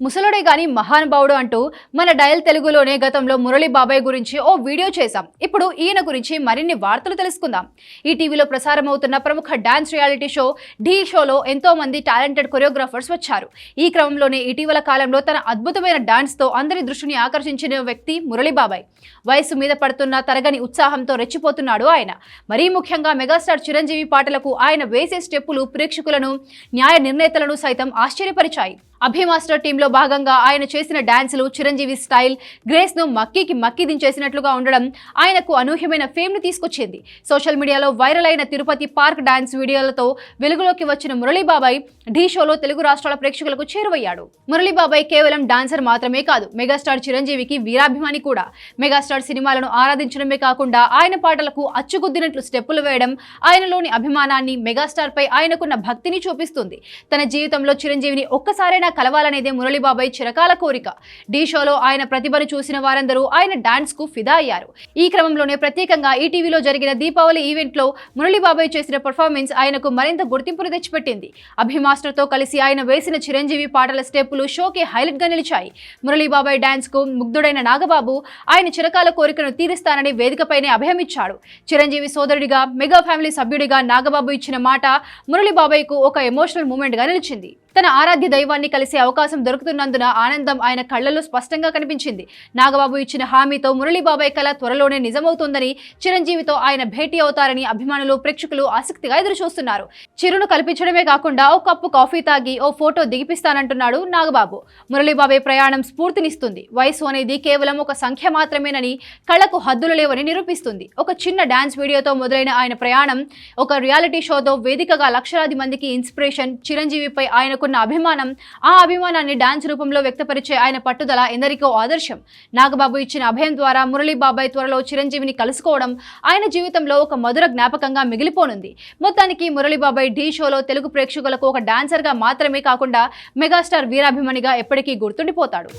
ముసలుడే గాని మహానుభావుడు అంటూ మన డయల్ తెలుగులోనే గతంలో మురళీ బాబాయ్ గురించి ఓ వీడియో చేశాం. ఇప్పుడు ఈయన గురించి మరిన్ని వార్తలు తెలుసుకుందాం. ఈ టీవీలో ప్రసారం అవుతున్న ప్రముఖ డాన్స్ రియాలిటీ షో ఢీ షోలో ఎంతో మంది టాలెంటెడ్ కొరియోగ్రాఫర్స్ వచ్చారు. ఈ క్రమంలోనే ఇటీవల కాలంలో తన అద్భుతమైన డాన్స్తో అందరి దృష్టిని ఆకర్షించిన వ్యక్తి మురళీ బాబాయ్. వయసు మీద పడుతున్న తరగని ఉత్సాహంతో రెచ్చిపోతున్నాడు ఆయన. మరీ ముఖ్యంగా మెగాస్టార్ చిరంజీవి పాటలకు ఆయన వేసే స్టెప్పులు ప్రేక్షకులను న్యాయ నిర్ణేతలను సైతం ఆశ్చర్యపరిచాయి. అభిమాస్టర్ టీంలో భాగంగా ఆయన చేసిన డ్యాన్సులు చిరంజీవి స్టైల్ గ్రేస్ను మక్కీకి మక్కి దించేసినట్లుగా ఉండడం ఆయనకు అనూహ్యమైన ఫేమ్ని తీసుకొచ్చింది. సోషల్ మీడియాలో వైరల్ అయిన తిరుపతి పార్క్ డ్యాన్స్ వీడియోలతో వెలుగులోకి వచ్చిన మురళీబాబాయ్ ఢీ షోలో తెలుగు రాష్ట్రాల ప్రేక్షకులకు చేరువయ్యాడు. మురళీబాబాయ్ కేవలం డాన్సర్ మాత్రమే కాదు మెగాస్టార్ చిరంజీవికి వీరాభిమాని కూడా. మెగాస్టార్ సినిమాలను ఆరాధించడమే కాకుండా ఆయన పాటలకు అచ్చుగుద్దినట్లు స్టెప్పులు వేయడం ఆయనలోని అభిమానాన్ని మెగాస్టార్ పై ఆయనకున్న భక్తిని చూపిస్తుంది. తన జీవితంలో చిరంజీవిని ఒక్కసారైనా కలవాలనేదే మురళీబాబాయ్ చిరకాల కోరిక. ఢీ షోలో ఆయన ప్రతిభను చూసిన వారందరూ ఆయన డాన్స్కు ఫిదా అయ్యారు. ఈ క్రమంలోనే ప్రత్యేకంగా ఈటీవీలో జరిగిన దీపావళి ఈవెంట్లో మురళీబాబాయ్ చేసిన పర్ఫార్మెన్స్ ఆయనకు మరింత గుర్తింపును తెచ్చిపెట్టింది. అభిమాస్టర్తో కలిసి ఆయన వేసిన చిరంజీవి పాటల స్టెప్పులు షోకి హైలైట్గా నిలిచాయి. మురళీబాబాయ్ డాన్స్కు ముగ్ధుడైన నాగబాబు ఆయన చిరకాల కోరికను తీరుస్తానని వేదికపైనే అభయమిచ్చాడు చిరంజీవి సోదరుడిగా మెగా ఫ్యామిలీ సభ్యుడిగా నాగబాబు ఇచ్చిన మాట మురళీబాబాయ్కు ఒక ఎమోషనల్ మూమెంట్గా నిలిచింది. తన ఆరాధ్య దైవాన్ని కలిసే అవకాశం దొరుకుతున్నందున ఆనందం ఆయన కళ్ళలో స్పష్టంగా కనిపించింది. నాగబాబు ఇచ్చిన హామీతో మురళీబాబాయ్ కళ త్వరలోనే నిజమవుతుందని చిరంజీవితో ఆయన భేటీ అవుతారని అభిమానులు ప్రేక్షకులు ఆసక్తిగా ఎదురుచూస్తున్నారు. చిరును కల్పించడమే కాకుండా ఓ కప్పు కాఫీ తాగి ఓ ఫోటో దిగిపిస్తానంటున్నాడు నాగబాబు. మురళీబాబాయ్ ప్రయాణం స్ఫూర్తినిస్తుంది. వయసు అనేది కేవలం ఒక సంఖ్య మాత్రమేనని కళకు హద్దులు లేవని నిరూపిస్తుంది. ఒక చిన్న డాన్స్ వీడియోతో మొదలైన ఆయన ప్రయాణం ఒక రియాలిటీ షోతో వేదికగా లక్షలాది మందికి ఇన్స్పిరేషన్ చిరంజీవిపై ఆయనకున్న అభిమానం ఆ అభిమానాన్ని డాన్స్ రూపంలో వ్యక్తపరిచే ఆయన పట్టుదల ఎందరికో ఆదర్శం. నాగబాబు ఇచ్చిన అభయం ద్వారా మురళీబాబాయ్ త్వరలో చిరంజీవిని కలుసుకోవడం ఆయన జీవితంలో ఒక మధుర జ్ఞాపకంగా మిగిలిపోనుంది. మొత్తానికి మురళీ బాబాయ్ ఢీ షోలో తెలుగు ప్రేక్షకులకు ఒక డాన్సర్గా మాత్రమే కాకుండా మెగాస్టార్ వీరాభిమానిగా ఎప్పటికీ గుర్తుండిపోతాడు.